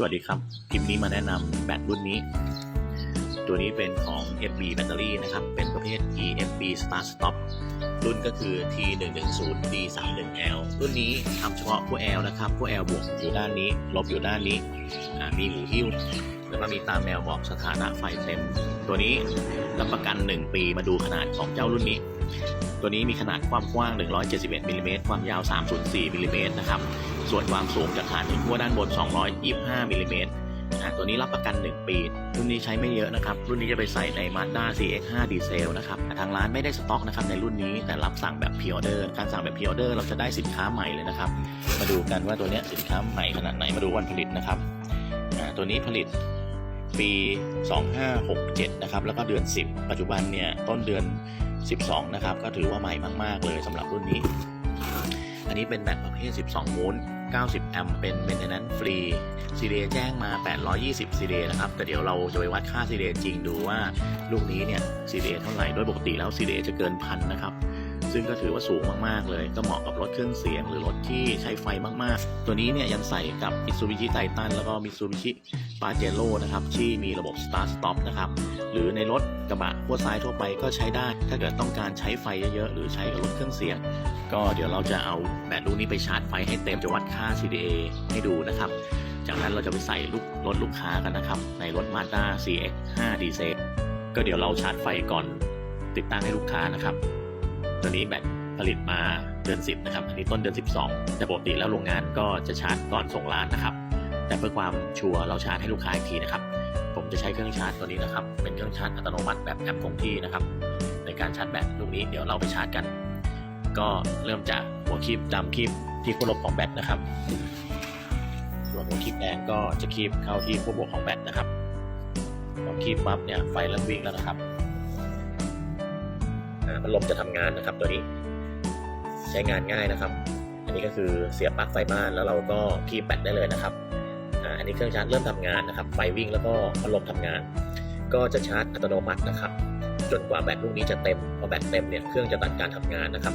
สวัสดีครับ คลิปนี้มาแนะนำแบตรุ่นนี้ ตัวนี้เป็นของ FB แบตเตอรี่นะครับ เป็นประเภท EFB Start Stop รุ่นก็คือ T110D31L รุ่นนี้ทำเฉพาะพวก L นะครับพวก L บวกอยู่ด้านนี้ ลบอยู่ด้านนี้ มีหูหิ้ว แล้วก็มีตาแมวบอกสถานะไฟเต็ม ตัวนี้รับประกัน 1 ปีมาดูขนาดของเจ้ารุ่นนี้ ตัวนี้มีขนาดความกว้าง 171มิลลิเมตรความยาว 304มิลลิเมตรนะครับ ส่วนความสูงจากฐานถึงขั้วด้านบน 225มิลลิเมตรนะตัวนี้รับประกัน 1 ปี รุ่นนี้ใช้ไม่เยอะนะครับ รุ่นนี้จะไปใส่ใน Mazda CX-5 ดีเซลนะครับ ทางร้านไม่ได้สต็อกนะครับในรุ่นนี้ แต่รับสั่งแบบพ r ออเดอร์ การสั่งแบบพ r ออเดอร์เราจะได้สินค้าใหม่เลยนะครับ มาดูกันว่าตัวนี้สินค้าใหม่ขนาดไหน มาดูวันผลิตนะครับ ตัวนี้ผลิต ปี 2567 นะครับ แล้วก็เดือน 10 ปัจจุบันเนี่ยต้นเดือน 12 นะครับ ก็ถือว่าใหม่มาก ๆ เลยสำหรับรุ่นนี้ อันนี้เป็นแบตประเภท 12 โวลต์ 90 แอมป์เป็น maintenance free CDA แจ้งมา 820 CDA นะครับ แต่เดี๋ยวเราจะไปวัดค่า CDA จริงดูว่าลูกนี้เนี่ย CDA เท่าไหร่ โดยปกติแล้ว CDA จะเกินพันนะครับ ซึ่งก็ถือว่าสูงมากๆเลย ก็เหมาะกับรถเครื่องเสียง หรือรถที่ใช้ไฟมากๆ ตัวนี้เนี่ยยังใส่กับ Mitsubishi Titan แล้วก็ Mitsubishi Pajero นะครับที่มีระบบ Start Stop นะครับหรือในรถกระบะพวกซ้ายทั่วไปก็ใช้ได้ ถ้าเกิดต้องการใช้ไฟเยอะๆ หรือใช้กับรถเครื่องเสียง ก็เดี๋ยวเราจะเอาแบตลูกนี้ไปชาร์จไฟให้เต็มจะวัดค่า CDA ให้ดูนะครับจากนั้นเราจะไปใส่ลูกรถลูกค้ากันนะครับ ในรถ Mazda CX-5 ดีเซลก็เดี๋ยวเราชาร์จไฟก่อนติดตั้งให้ลูกค้านะครับ ตัวนี้แบตผลิตมาเดือน 10 นะครับ อันนี้ต้นเดือน 12 แต่ปกติแล้วโรงงานก็จะชาร์จก่อนส่งร้านนะครับ แต่เพื่อความชัวร์เราชาร์จให้ลูกค้าอีกทีนะครับ ผมจะใช้เครื่องชาร์จตัวนี้นะครับ เป็นเครื่องชาร์จอัตโนมัติแบบแอปคงที่นะครับ ในการชาร์จแบตลูกนี้เดี๋ยวเราไปชาร์จกัน ก็เริ่มจากหัวคีบดำคีบที่ขั้วลบของแบตนะครับ ส่วนหัวคีบแดงก็จะคีบเข้าที่ขั้วบวกของแบตนะครับพอคีบปั๊บเนี่ยไฟเริ่มวิ่งแล้วนะครับ พัดลมจะทำงานนะครับ ตัวนี้ใช้งานง่ายนะครับ อันนี้ก็คือเสียบปลั๊กไฟบ้านแล้วเราก็คีบแบตได้เลยนะครับอันนี้เครื่องชาร์จเริ่มทำงานนะครับ ไฟวิ่งแล้วก็พัดลมทำงาน ก็จะชาร์จอัตโนมัตินะครับ จนกว่าแบตลูกนี้จะเต็มพอแบตเต็มเนี่ยเครื่องจะตัดการทำงานนะครับ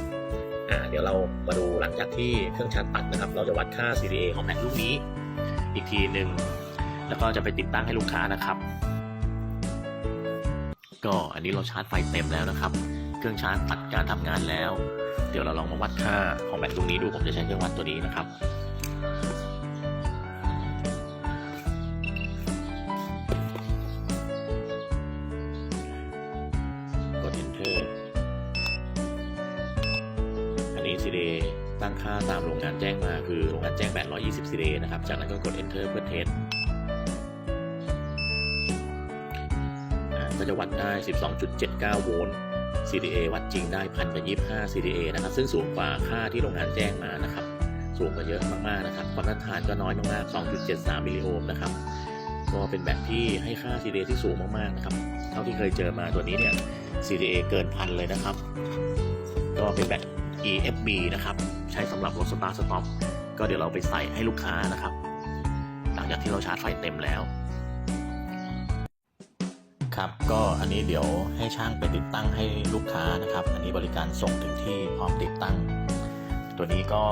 เดี๋ยวเรามาดูหลังจากที่เครื่องชาร์จตัดนะครับ เราจะวัดค่า CDA ของแบตลูกนี้ อีกทีหนึ่งแล้วก็จะไปติดตั้งให้ลูกค้านะครับ ก็อันนี้เราชาร์จไฟเต็มแล้วนะครับ เครื่องชาร์จตัดการทำงานแล้ว เดี๋ยวเราลองมาวัดค่าของแบตตรงนี้ดูผมจะใช้เครื่องวัดตัวนี้นะครับกด enter อันนี้ cd ตั้งค่าตามโรงงานแจ้งมาคือโรงงานแจ้งแบต120 cd นะครับ จากนั้นก็กด enter เพื่อเทสก็จะวัดได้ 12.79 โวลต์ CDA วัดจริงได้พันกับ25 CDA นะครับ ซึ่งสูงกว่าค่าที่โรงงานแจ้งมานะครับ สูงกว่าเยอะมากๆนะครับ ความต้านทานก็น้อยมากๆ 2.73 มิลลิโอห์มนะครับ ก็เป็นแบตที่ให้ค่า CDA ที่สูงมากๆนะครับ เท่าที่เคยเจอมาตัวนี้เนี่ย CDA เกินพันเลยนะครับ ก็เป็นแบต EFB นะครับ ใช้สำหรับรถสตาร์สต็อปก็เดี๋ยวเราไปใส่ให้ลูกค้านะครับ หลังจากที่เราชาร์จไฟเต็มแล้ว ครับก็อันนี้เดี๋ยวให้ช่างไปติดตั้งให้ลูกค้านะครับ อันนี้บริการส่งถึงที่พร้อมติดตั้ง ตัวนี้ก็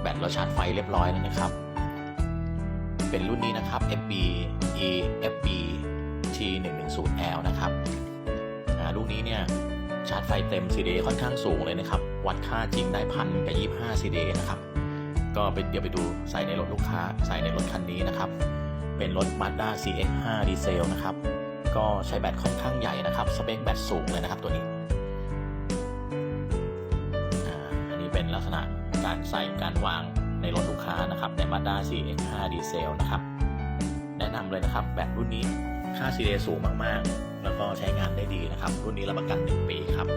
แบตเราชาร์จไฟเรียบร้อยแล้วนะครับ เป็นรุ่นนี้นะครับ FB EFB T110L นะครับอ่าลูกนี้เนี่ยชาร์จไฟเต็ม cd ค่อนข้างสูงเลยนะครับ วัดค่าจริงได้พันกับ25 cd นะครับ ก็ไปเดี๋ยวไปดูใส่ในรถลูกค้าใส่ในรถคันนี้นะครับ เป็นรถ Mazda CX-5 ดีเซลนะครับ ก็ใช้แบตค่อนข้างใหญ่นะครับ สเปคแบตสูงเลยนะครับตัวนี้อันนี้เป็นลักษณะการใส่การวางในรถลูกค้านะครับใน Mazda CX-5 ดีเซลนะครับ แนะนำเลยนะครับแบตรุ่นนี้ค่า CDA สูงมาก ๆ แล้วก็ใช้งานได้ดีนะครับ รุ่นนี้รับประกัน 1 ปีครับ